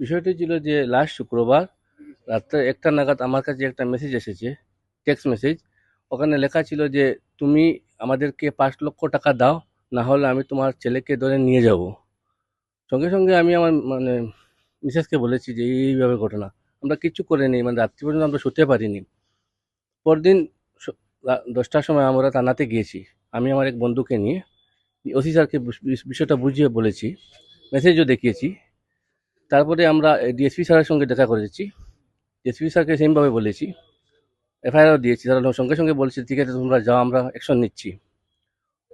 বিষয়টি ছিল যে লাস্ট শুক্রবার রাত্রে একটা নাগাদ আমার কাছে একটা মেসেজ এসেছে টেক্সট মেসেজ ওখানে লেখা ছিল যে, তুমি আমাদেরকে পাঁচ লক্ষ টাকা দাও, না হলে আমি তোমার ছেলেকে ধরে নিয়ে যাব। সঙ্গে সঙ্গে আমি আমার মানে মিসেসকে বলেছি যে এইভাবে ঘটনা। আমরা কিচ্ছু করিনি মানে রাত্রি পর্যন্ত আমরা শুতে পারিনি। পরদিন দশটার সময় আমরা থানাতে গিয়েছি। আমি আমার এক বন্ধুকে নিয়ে, ওসি স্যারকে বিষ- বিষ- বিষয়টা বুঝিয়ে বলেছি মেসেজও দেখিয়েছি। তারপরে আমরা ডিএসপি স্যারের সঙ্গে দেখা করেছি ডিএসপি স্যারকে সেমভাবে বলেছি। এফআইআরও দিয়েছি, তারা সঙ্গে সঙ্গে বলছে, ঠিক আছে, তোমরা যাও, আমরা অ্যাকশন নিচ্ছি।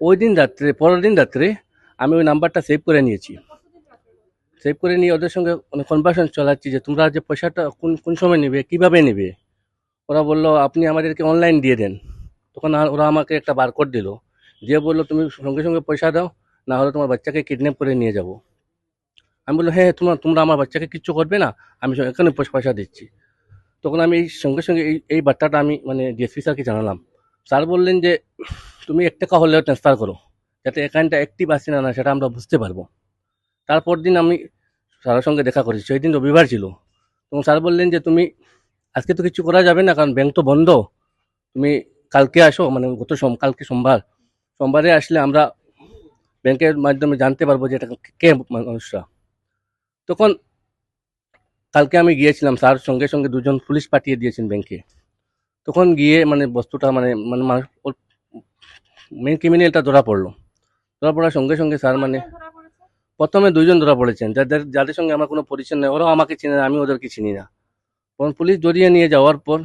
ওই দিন রাত্রে, পরের দিন রাত্রে আমি ওই নাম্বারটা সেভ করে নিয়েছি। সেভ করে নিয়ে ওদের সঙ্গে কনভার্সন চালাচ্ছি যে, তোমরা যে পয়সাটা কোন কোন সময় নেবে, কীভাবে নেবে? ওরা বলল, আপনি আমাদেরকে অনলাইন দিয়ে দেন। তখন ওরা আমাকে একটা বারকোড দিল। দিয়ে বলল, তুমি সঙ্গে সঙ্গে পয়সা দাও, না হলে তোমার বাচ্চাকে কিডন্যাপ করে নিয়ে যাব। আমি বললাম হ্যাঁ তোমরা তোমরা আমার বাচ্চাকে কিচ্ছু করবে না। আমি এখানে পয়সা দিচ্ছি। তখন আমি এই সঙ্গে সঙ্গে এই এই বার্তাটা আমি মানে ডিএসপি স্যারকে জানালাম। স্যার বললেন যে, তুমি এক টাকা হলেও ট্রান্সফার করো। যাতে অ্যাকাউন্টটা অ্যাক্টিভ আছে না না, সেটা আমরা বুঝতে পারব। তারপর দিন আমি স্যারের সঙ্গে দেখা করেছি। সেই দিন রবিবার ছিল। তখন স্যার বললেন যে, তুমি, আজকে তো কিছু করা যাবে না, কারণ ব্যাংক তো বন্ধ। তুমি কালকে আসো মানে গত সোম, কালকে সোমবার। সোমবারে আসলে আমরা ব্যাংকের মাধ্যমে জানতে পারব যে এটা কে মানুষরা। তখন কালকে আমি গিয়েছিলাম স্যার সঙ্গে সঙ্গে দুজন পুলিশ পাঠিয়ে দিয়েছেন ব্যাংকে তখন গিয়ে মানে বস্তুটা মানে মানে মেন ক্রিমিনালটা ধরা পড়ল। ধরা পড়ার সঙ্গে সঙ্গে স্যার মানে প্রথমে দুইজন ধরা পড়েছেন। যাদের যাদের সঙ্গে আমার কোনো পরিচয় নেই ওরাও আমাকে চিনে না আমি ওদেরকে চিনি না। তখন পুলিশ জড়িয়ে নিয়ে যাওয়ার পর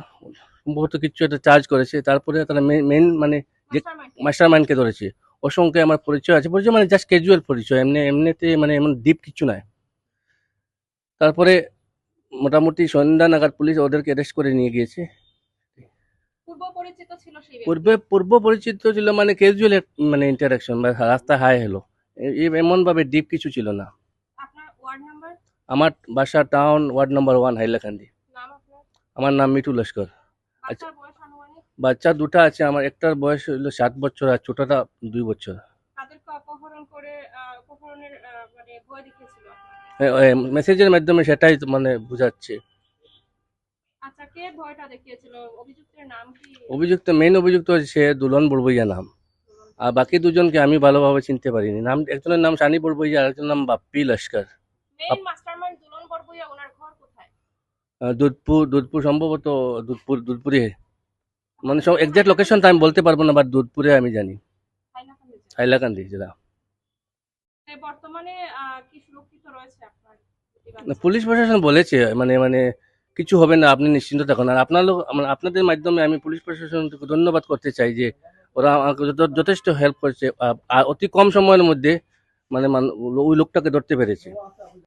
সম্ভবত কিছু একটা চার্জ করেছে তারপরে তারা মেন মানে যে মাস্টার মাইন্ডকে ধরেছে। ওর সঙ্গে আমার পরিচয় আছে পরিচয় মানে জাস্ট ক্যাজুয়াল পরিচয় এমনি এমনিতে মানে এমন ডিপ কিছু নাই। তারপরে মোটামুটি সন্ধ্যা নাগাদ পুলিশ ওদেরকে অ্যারেস্ট করে নিয়ে গিয়েছে। পূর্ব। পূর্বে পরিচিত ছিল মানে ক্যাজুয়াল মানে ইন্টারাকশন বা রাস্তা হাই হলো। এমনভাবে ডিপ কিছু ছিল না। আমার বাসা town ward number one Hailakandi. আমার নাম মিঠু লস্কর। আচ্ছা বাচ্চা দুটো আছে আমার একটার বয়স হলো সাত বছর আর ছোটটা দুই বছর। করে অপহরণের মানে ভয় দেখিয়েছিল মেসেজের মাধ্যমে সেটাই মানে বোঝাচ্ছে। আচ্ছা কে ভয়টা দেখিয়েছিল? অভিযুক্তের নাম কি? অভিযুক্ত মেইন অভিযুক্ত সে দুলন বড়বইয়া নাম। আর বাকি দুজনকে আমি ভালোভাবে চিনতে পারিনি। নাম একজনের নাম সানি বড়বইয়া আর একজনের নাম বাপ্পি লস্কর। মেইন মাস্টারমাইন্ড দুলন বরবইয়া ওনার ঘর কোথায়? দুধপুর দুধপুর সম্ভবত দুধপুর দুধপুরে। মানে সব এক্সাক্ট লোকেশনটা আমি বলতে পারব না বাট দুধপুরে আমি জানি। হাইলাকান্দি জেলা। পুলিশ প্রশাসন বলেছে মানে মানে কিছু হবে না, আপনি নিশ্চিন্ত থাকুন। আর আপনার মানে আপনাদের মাধ্যমে আমি পুলিশ প্রশাসনকে ধন্যবাদ করতে চাই যে ওরা আমাকে যথে- যথেষ্ট হেল্প করছে অতি কম সময়ের মধ্যে মানে ওই লোকটাকে ধরতে পেরেছে।